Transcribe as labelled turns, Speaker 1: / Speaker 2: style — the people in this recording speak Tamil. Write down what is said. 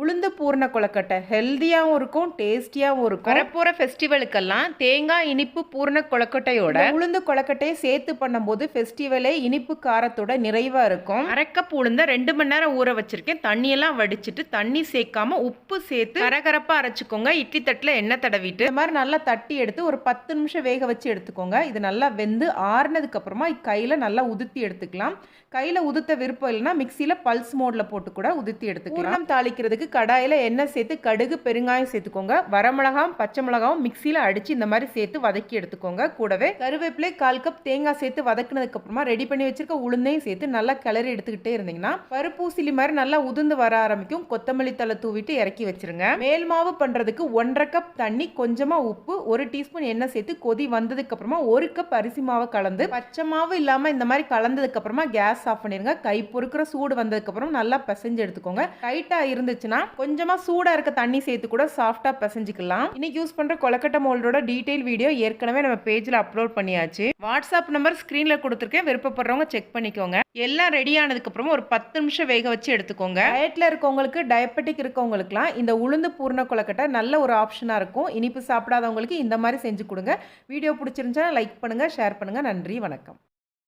Speaker 1: உளுந்து பூர்ண கொழுக்கட்டை. ஹெல்த்தியாகவும் இருக்கும் டேஸ்டியாகவும் இருக்கும்.
Speaker 2: வரப்போகிற ஃபெஸ்டிவலுக்கெல்லாம் தேங்காய் இனிப்பு பூர்ண கொழுக்கட்டையோட
Speaker 1: உளுந்து கொழுக்கட்டையை சேர்த்து பண்ணும்போது ஃபெஸ்டிவலே இனிப்பு காரத்தோட நிறைவாக இருக்கும்.
Speaker 2: அரை கப் உளுந்த ரெண்டு மணி நேரம் ஊற வச்சிருக்கேன். தண்ணியெல்லாம் வடிச்சிட்டு தண்ணி சேர்க்காம உப்பு சேர்த்து கரகரப்பா அரைச்சிக்கோங்க. இட்லி தட்டில் எண்ணெய் தடவிட்டு.
Speaker 1: இந்த மாதிரி நல்லா தட்டி எடுத்து ஒரு பத்து நிமிஷம் வேக வச்சு எடுத்துக்கோங்க. இது நல்லா வெந்து ஆறுனதுக்கு அப்புறமா கையில் நல்லா உதுத்தி எடுத்துக்கலாம். கையில் உதுத்த விருப்பம் இல்லைன்னா மிக்சியில் பல்ஸ் மோடில் போட்டு கூட உதுத்தி எடுத்துக்கலாம். தாளிக்கிறதுக்கு கடாயில் எண்ணெய் சேர்த்து கடுகு பெருங்காயம் சேர்த்துக்கோங்க. வரமிளகாவும் பச்சை மிளகாவும் மிக்சியில் அடித்து இந்த மாதிரி சேர்த்து வதக்கி எடுத்துக்கோங்க. கூடவே கருவேப்பிலை கால் கப் தேங்காய் சேர்த்து வதக்கினதுக்கப்புறமா ரெடி பண்ணி வச்சிருக்க உளுந்தையும் சேர்த்து நல்லா கிளறி எடுத்துக்கிட்டே இருந்தீங்கன்னா பருப்பூசிலி மாதிரி நல்லா உதிர்ந்து வர ஆரம்பிக்கும். கொத்தமல்லி தலை தூவிட்டு இறக்கி வச்சிருங்க. மேல் மாவு பண்ணுறதுக்கு ஒன்றரை கப் தண்ணி கொஞ்சமாக உப்பு ஒரு டீஸ்பூன் எண்ணெய் சேர்த்து கொதி வந்ததுக்கப்புறமா ஒரு கப் அரிசி மாவை கலந்து பச்சை மாவு இல்லாமல் இந்த மாதிரி கலந்ததுக்கப்புறமா கேஸ் ஆஃப் பண்ணிடுங்க கை பொறுக்கிற சூடு வந்ததுக்கப்புறம் நல்லா பிசைஞ்சு எடுத்துக்கோங்க. டைட்டாக இருந்துச்சுன்னா கொஞ்சமாக சூடாக இருக்க தண்ணி சேர்த்து கூட சாஃப்டாக பிசைஞ்சிக்கலாம். இன்னைக்கு யூஸ் பண்ணுற கொலக்கட்டை மோல்டோட டீட்டெயில் வீடியோ ஏற்கனவே நம்ம பேஜில் அப்லோட் பண்ணியாச்சு. வாட்ஸ்அப் நம்பர் ஸ்க்ரீனில் கொடுத்துருக்கேன். விருப்பப்படுறவங்க செக் பண்ணிக்கோங்க. எல்லாம் ரெடி ஆனதுக்கு அப்புறமா ஒரு பத்து நிமிஷம் வேக வச்சு எடுத்துக்கோங்க. டயட்டில் இருக்கவங்களுக்கு டயபெட்டிக் இருக்கவங்களுக்குலாம் இந்த உளுந்து பூர்ண கொலக்கட்டை நல்ல ஒரு ஆப்ஷனாக இருக்கும். இனிப்பு சாப்பிடாதவங்களுக்கு இந்த மாதிரி செஞ்சு கொடுங்க. வீடியோ பிடிச்சிருந்துச்சுன்னா லைக் பண்ணுங்கள் ஷேர் பண்ணுங்கள் நன்றி வணக்கம்.